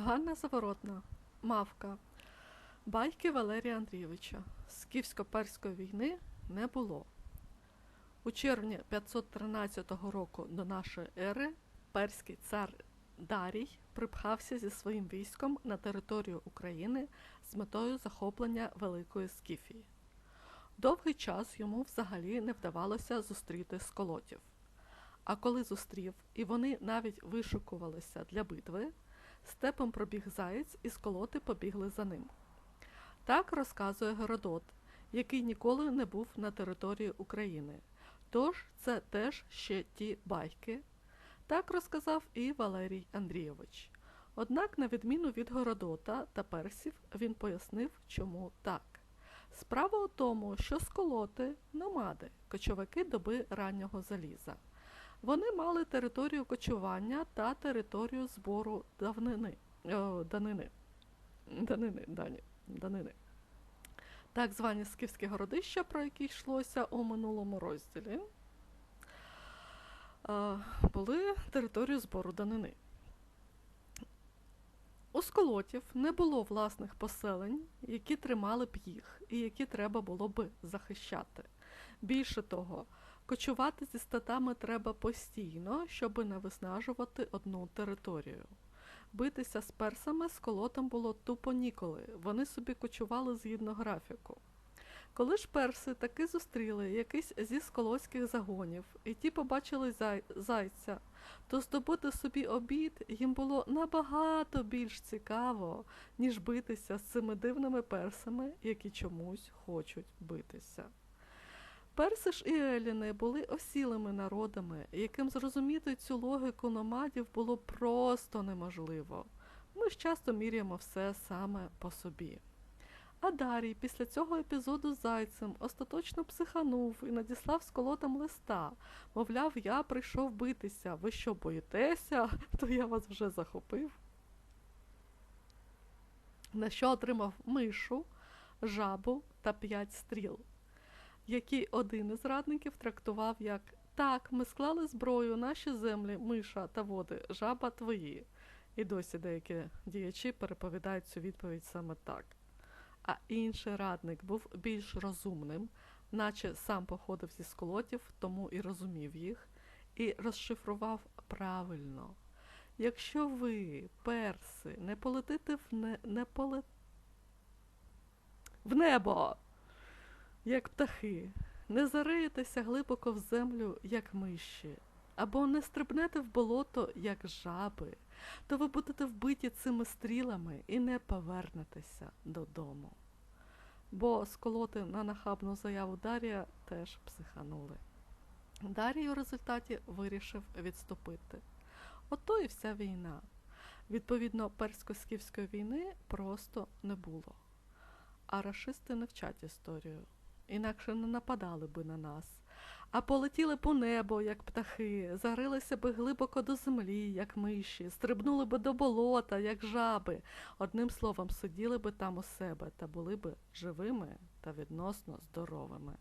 Ганна Заворотна, Мавка. Байки Валерія Андрійовича. Скіфсько-перської війни не було. У червні 513 року до нашої ери перський цар Дарій припхався зі своїм військом на територію України з метою захоплення Великої Скіфії. Довгий час йому взагалі не вдавалося зустріти сколотів. А коли зустрів, і вони навіть вишукувалися для битви, степом пробіг заєць і сколоти побігли за ним. Так розказує Геродот, який ніколи не був на території України. Тож це теж ще ті байки. Так розказав і Валерій Андрійович. Однак, на відміну від Городота та персів, він пояснив, чому так. Справа у тому, що сколоти номади, кочовики доби раннього заліза. Вони мали територію кочування та територію збору давнини, о, данини. Данини, дані, данини. Так звані скіфські городища, про які йшлося у минулому розділі, були територією збору данини. У сколотів не було власних поселень, які тримали б їх і які треба було б захищати. Більше того, кочувати зі статами треба постійно, щоб не виснажувати одну територію. Битися з персами з колотом було тупо ніколи, вони собі кочували згідно графіку. Коли ж перси таки зустріли якийсь зі сколотських загонів, і ті побачили зай... зайця, то здобути собі обід їм було набагато більш цікаво, ніж битися з цими дивними персами, які чомусь хочуть битися. Перси ж і еліни були осілими народами, яким зрозуміти цю логіку номадів було просто неможливо. Ми ж часто міряємо все саме по собі. А Дарій після цього епізоду з зайцем остаточно психанув і надіслав з колотом листа. Мовляв, я прийшов битися. Ви що боїтеся, то я вас вже захопив. На що отримав мишу, жабу та п'ять стріл, які один із радників трактував як так, ми склали зброю, наші землі, миша та води, жаба твої. І досі деякі діячі переповідають цю відповідь саме так а інший радник був більш розумним, наче сам походив зі сколотів, тому і розумів їх, і розшифрував правильно. Якщо ви, перси, не полетите в не, не поле... в небо, як птахи, не зариєтеся глибоко в землю, як миші, або не стрибнете в болото, як жаби, то ви будете вбиті цими стрілами і не повернетеся додому. Бо сколоти на нахабну заяву Дарія теж психанули. Дарій у результаті вирішив відступити. Ото і вся війна. Відповідно, персько-скіфської війни просто не було. А рашисти не вчать історію, інакше не нападали би на нас а полетіли по небо, як птахи, зарилися би глибоко до землі, як миші, стрибнули би до болота, як жаби. Одним словом, сиділи би там у себе та були би живими та відносно здоровими.